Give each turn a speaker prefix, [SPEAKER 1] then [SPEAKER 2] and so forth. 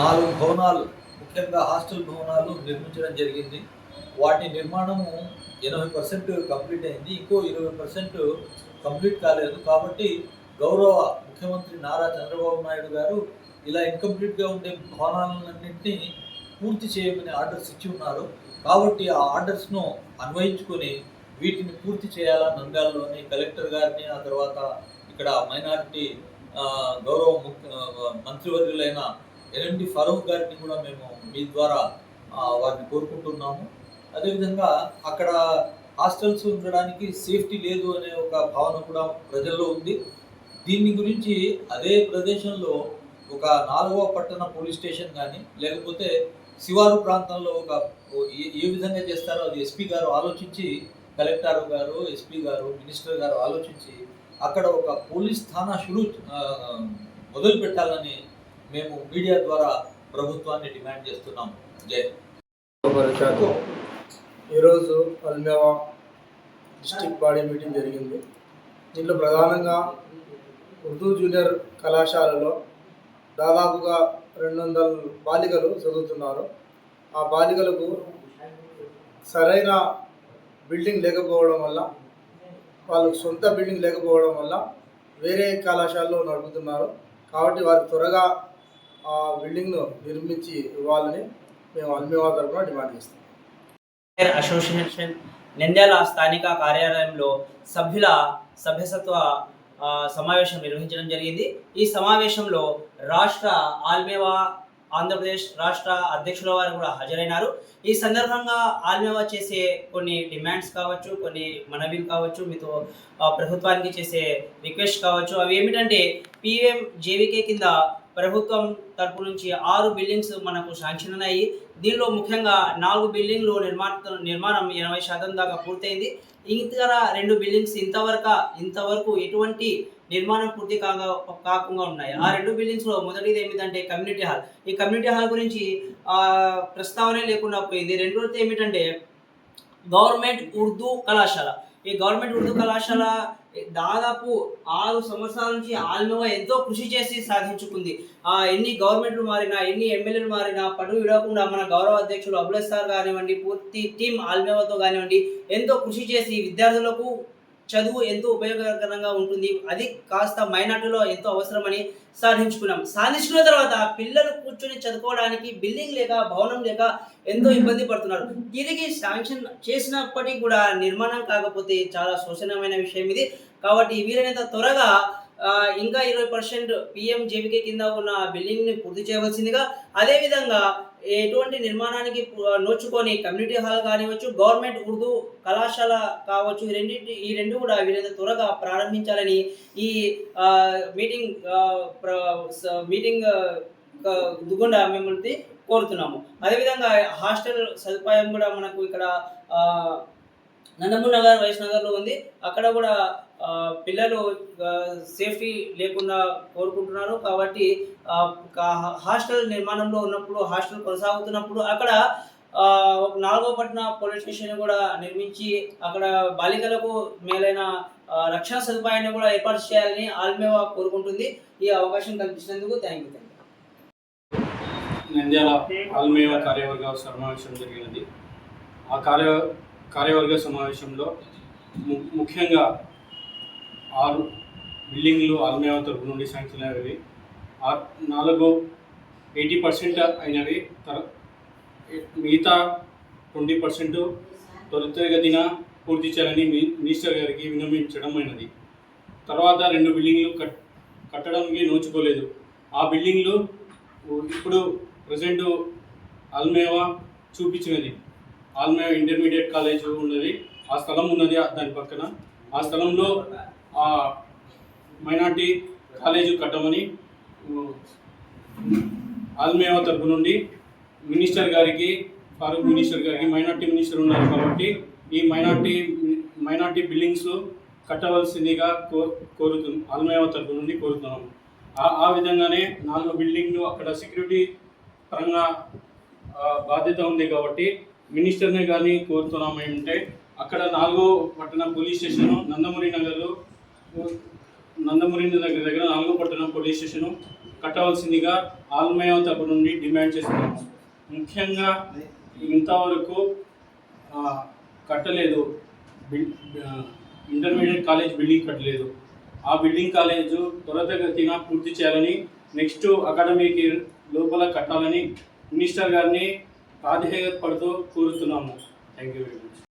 [SPEAKER 1] నాలుగు భవనాలు ముఖ్యంగా హాస్టల్ భవనాలు నిర్మించడం జరిగింది. వాటి నిర్మాణము ఎనభై పర్సెంట్ కంప్లీట్ అయింది. ఇంకో ఇరవై పర్సెంట్ కంప్లీట్ కాలేదు. కాబట్టి గౌరవ ముఖ్యమంత్రి నారా చంద్రబాబు నాయుడు గారు ఇలా ఇన్కంప్లీట్గా ఉండే భవనాలన్నింటినీ పూర్తి చేయమని ఆర్డర్స్ ఇచ్చి ఉన్నారు. కాబట్టి ఆ ఆర్డర్స్ను అన్వయించుకొని వీటిని పూర్తి చేయాలా నంద్యాలలోని కలెక్టర్ గారిని ఆ తర్వాత ఇక్కడ మైనారిటీ గౌరవ ముఖ్య మంత్రివర్యులైన ఎల్ఎండి ఫరూక్ గారిని కూడా మేము మీ ద్వారా వారిని కోరుకుంటున్నాము. అదేవిధంగా అక్కడ హాస్టల్స్ ఉండడానికి సేఫ్టీ లేదు అనే ఒక భావన కూడా ప్రజల్లో ఉంది. దీని గురించి అదే ప్రదేశంలో ఒక నాలుగవ పట్టణ పోలీస్ స్టేషన్ కానీ లేకపోతే శివారు ప్రాంతంలో ఒక ఏ- ఏ విధంగా చేస్తారో అది ఎస్పీ గారు ఆలోచించి కలెక్టర్ గారు ఎస్పీ గారు మినిస్టర్ గారు ఆలోచించి అక్కడ ఒక పోలీస్ థానా షురూ మొదలు పెట్టాలని మేము మీడియా ద్వారా ప్రభుత్వాన్ని డిమాండ్ చేస్తున్నాం జై.
[SPEAKER 2] ఈరోజు అల్మేవా డిస్టిక్ బాడీ మీటింగ్ జరిగింది. దీంట్లో ప్రధానంగా ఉర్దూ జూనియర్ కళాశాలలో దాదాపుగా రెండు వందల బాలికలు చదువుతున్నారు. ఆ బాలికలకు సరైన బిల్డింగ్ లేకపోవడం వల్ల వాళ్ళకు సొంత బిల్డింగ్ లేకపోవడం వల్ల వేరే కళాశాలలో నడుపుతున్నారు. కాబట్టి వారు త్వరగా ఆ బిల్డింగ్ను నిర్మించి ఇవ్వాలని మేము అల్మేవా తరఫున డిమాండ్ చేస్తాం
[SPEAKER 3] అసోసియేషన్ నంద్యాల స్థానిక కార్యాలయంలో సభ్యుల సభ్యసత్వ సమావేశం నిర్వహించడం జరిగింది. ఈ సమావేశంలో రాష్ట్ర ఆల్మేవా ఆంధ్రప్రదేశ్ రాష్ట్ర అధ్యక్షుల వారు కూడా హాజరైనారు. ఈ సందర్భంగా ఆల్మేవా చేసే కొన్ని డిమాండ్స్ కావచ్చు కొన్ని మనవిలు కావచ్చు మీతో ప్రభుత్వానికి చేసే రిక్వెస్ట్ కావచ్చు. అవి ఏమిటంటే పిఎం జేవికే కింద ప్రభుత్వం తరపు నుంచి ఆరు బిల్డింగ్స్ మనకు శాంక్షన్ అయ్యాయి. దీనిలో ముఖ్యంగా నాలుగు బిల్డింగ్లు నిర్మాణ నిర్మాణం ఎనభై శాతం దాకా పూర్తయింది. ఇతర రెండు బిల్డింగ్స్ ఇంతవరకు ఇంతవరకు ఎటువంటి నిర్మాణం పూర్తి కాగా కాకుండా ఉన్నాయి. ఆ రెండు బిల్డింగ్స్లో మొదటిది ఏమిటంటే కమ్యూనిటీ హాల్. ఈ కమ్యూనిటీ హాల్ గురించి ప్రస్తావనే లేకుండా పోయింది. రెండోది ఏమిటంటే గవర్నమెంట్ ఉర్దూ కళాశాల. ఈ గవర్నమెంట్ ఉర్దూ కళాశాల దాదాపు ఆరు సంవత్సరాల నుంచి ఆల్మోగా ఎంతో కృషి చేసి సాధించుకుంది. ఆ ఎన్ని గవర్నమెంట్లు మారినా ఎన్ని ఎమ్మెల్యేలు మారినా పడు విడవకుండా మన గౌరవ అధ్యక్షులు అబుల్ సార్ కానివ్వండి పూర్తి టీం ఆల్మేవాతో కానివ్వండి ఎంతో కృషి చేసి విద్యార్థులకు చదువు ఎంతో ఉపయోగకరంగా ఉంటుంది. అది కాస్త మైనార్టీలో ఎంతో అవసరమని సాధించుకున్నాం. సాధించుకున్న తర్వాత పిల్లలు కూర్చొని చదువుకోవడానికి బిల్డింగ్ లేక భవనం లేక ఎంతో ఇబ్బంది పడుతున్నారు. తిరిగి శాంక్షన్ చేసినప్పటికీ కూడా నిర్మాణం కాకపోతే చాలా శోచనీయమైన విషయం ఇది. కాబట్టి వీలైనంత త్వరగా ఇంకా ఇరవై పర్సెంట్ పిఎం జేవికే కింద ఉన్న బిల్డింగ్ని పూర్తి చేయవలసిందిగా అదేవిధంగా ఎటువంటి నిర్మాణానికి నోచుకొని కమ్యూనిటీ హాల్ కానివచ్చు గవర్నమెంట్ ఉర్దూ కళాశాల కావచ్చు ఈ రెండింటి ఈ రెండు కూడా వీరైతే త్వరగా ప్రారంభించాలని ఈ మీటింగ్ ప్ర- స- మీటింగ్ దుగుండా మిమ్మల్ని కోరుతున్నాము. అదేవిధంగా హాస్టల్ సదుపాయం కూడా మనకు ఇక్కడ నందమూరి నగర్ వైస్ నగర్లో ఉంది. అక్కడ కూడా పిల్లలు సేఫ్టీ లేకుండా కోరుకుంటున్నారు. కాబట్టి హాస్టల్ నిర్మాణంలో ఉన్నప్పుడు హాస్టల్ కొనసాగుతున్నప్పుడు అక్కడ ఒక నాలుగో పట్టణ పోలీస్ స్టేషన్ కూడా నిర్మించి అక్కడ బాలికలకు మేలైన రక్షణ సదుపాయాన్ని కూడా ఏర్పాటు చేయాలని ఆల్మేవా కోరుకుంటుంది. ఈ అవకాశం కల్పించినందుకు థ్యాంక్ యూ
[SPEAKER 4] నంద్యాల ఆల్మేవా కార్యవర్గ సమావేశం జరిగినది. ఆ కార్య కార్యవర్గ సమావేశంలో ము- ముఖ్యంగా ఆరు బిల్డింగ్లు ఆల్మేయ తరపు నుండి శాంక్షన్ అయినవి. నాలుగు ఎయిటీ పర్సెంట్ అయినవి తర మిగతా ట్వంటీ పర్సెంట్ త్వరితగతిన పూర్తి చేయాలని మీ- మినిస్టర్ గారికి విన్నవించడం అయినది. తర్వాత రెండు బిల్డింగ్లు కట్ కట్టడానికి నోచుకోలేదు. ఆ బిల్డింగ్లు ఇప్పుడు ప్రజెంట్ అల్మేవా చూపించినది. ఆల్మే ఇంటర్మీడియట్ కాలేజ్ ఉన్నది. ఆ స్థలం ఉన్నది దాని పక్కన. ఆ స్థలంలో ఆ మైనార్టీ కాలేజ్ కట్టమని ఆల్మేవ తరపు నుండి మినిస్టర్ గారికి ఫారూక్ మినిస్టర్ గారికి మైనార్టీ మినిస్టర్ ఉన్నారు కాబట్టి ఈ మైనార్టీ మైనార్టీ బిల్డింగ్స్ కట్టవలసిందిగా కో కోరుతు ఆల్మేవ తరపు నుండి కోరుతున్నాము ఆ- ఆ విధంగానే నాలుగు బిల్డింగ్లు అక్కడ సెక్యూరిటీ పరంగా బాధ్యత ఉంది కాబట్టి మినిస్టర్నే కానీ కోరుతున్నాం ఏమంటే అక్కడ నాలుగో పట్టణ పోలీస్ స్టేషన్ నందమూరి నగర్లో నందమూరి నగర్ దగ్గర నాలుగో పట్టణ పోలీస్ స్టేషన్ కట్టవలసిందిగా ఆల్మయ తరపు నుండి డిమాండ్ చేస్తున్నాము ముఖ్యంగా ఇంతవరకు కట్టలేదు. ఇంటర్మీడియట్ కాలేజ్ బిల్డింగ్ కట్టలేదు. ఆ బిల్డింగ్ కాలేజ్ త్వరతగతిన పూర్తి చేయాలని నెక్స్ట్ అకాడమీకి లోపల కట్టాలని మినిస్టర్ గారిని ప్రాధాన్యత పడుతూ కోరుతున్నాము. Thank you very much